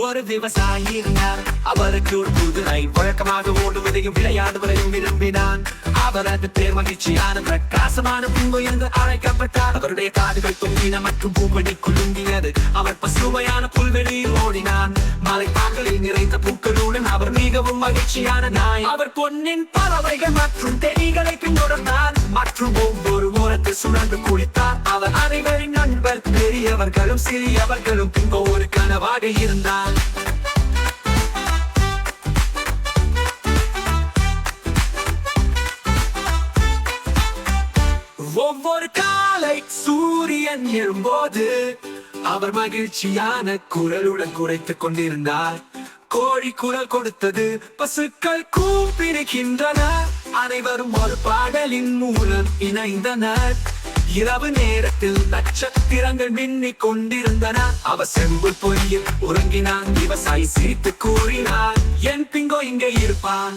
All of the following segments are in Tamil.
ஒரு விவசாயி இருந்தார். அவருக்கு ஒரு குதிரை வழக்கமாக ஓடுவதையும் விளையாடுவதையும் விரும்பினான். அவர் அந்த பேர் மகிழ்ச்சியான பிரகாசமான பூங்கு என்று அழைக்கப்பட்டார். அவருடைய காடுகள் தொங்கின மற்றும் பூமணி குலுங்கியது. அவர் பசுமையான புல்வெளியில் ஓடினான் மலைப்பாக்களில் நிறைந்த பூக்களுடன் அவர் மிகவும் மகிழ்ச்சியான நாய். அவர் பொன்னின் பறவைகள் மற்றும் தெளிகளை பின்தொடர்ந்தார். மற்றும் ஒவ்வொரு பெரியவர்களும் சிறியவர்களும் பின்பு ஒரு கனவாக இருந்தார் ஒவ்வொரு காலை சூரியன் எழும்போது அவர் மகிழ்ச்சியான குரலுடன் குறைத்துக் கொண்டிருந்தார். கோழி குரல் கொடுத்தது பசுக்கள் கூப்பிடுகின்றன. அனைவரும் ஒரு பாடலின் மூலம் இணைந்தனர். இரவு நேரத்தில் நட்சத்திரங்கள் மின்னிக் கொண்டிருந்தன. அவ செம்பு பொய்யில் உறங்கினான். விவசாயி சிரித்து கூறினார் என் பிங்கோ இங்கே இருப்பான்.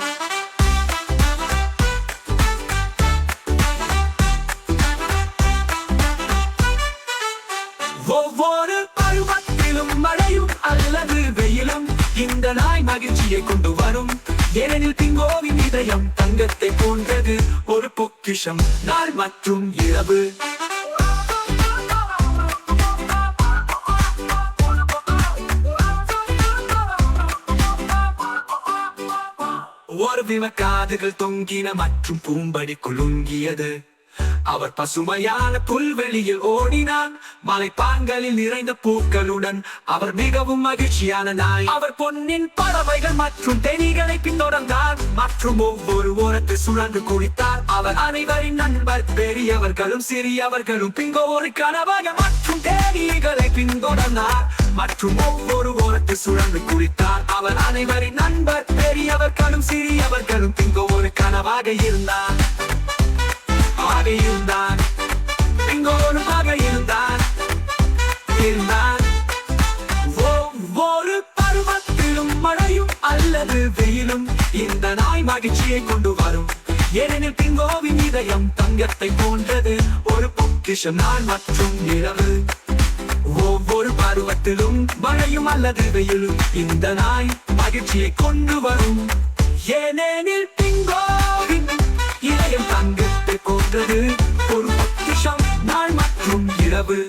ஒவ்வொரு பருவத்திலும் மழையும் அல்லது வெயிலும் இந்த நாய் மகிழ்ச்சியை கொண்டு வரும். ஏனெனில் பிங்கோவின் இதயம் தங்கத்தை போன்றது. பொக்கிஷம் நாள் மற்றும் இரவு. ஒரு விம காதுகள் தொங்கின மற்றும் பூம்படி குலுங்கியது. அவர் பசுமையான புல்வெளியில் ஓடினான். மலைப்பாங்களில் நிறைந்த பூக்களுடன் அவர் மிகவும் மகிழ்ச்சியான நாய். அவர் பொன்னின் பறவைகள் மற்றும் தெனிகளை பின்தொடர்ந்தார் மற்றும் ஒவ்வொரு ஓரத்து சுழன்று குடித்தார் அவர் அனைவரின் நண்பர் பெரியவர்களும் சிறியவர்களும் பிங்கோ ஒரு கனவாக மற்றும் தேனிகளை பின்தொடர்ந்தார். மற்றும் ஒவ்வொரு ஓரத்து சுழன்று குடித்தார் அவர் அனைவரின் நண்பர் பெரியவர்களும் சிறியவர்களும் பிங்கோ ஒரு கனவாக இருந்தார். மகிழ்ச்சியை கொண்டு வரும். ஏனெனில் பிங்கோவின் இதயம் தங்கத்தை போன்றது. ஒரு பொக்கிஷம் நாள் மற்றும் இரவு. ஒவ்வொரு பருவத்திலும் மழையும் அல்லது வெயிலும் இந்த நாய் மகிழ்ச்சியை கொண்டு வரும். ஏனெனில் பிங்கோவின் இதயம் தங்கத்தை கொன்றது ஒரு பொக்கிஷம் நாள் மற்றும் இரவு.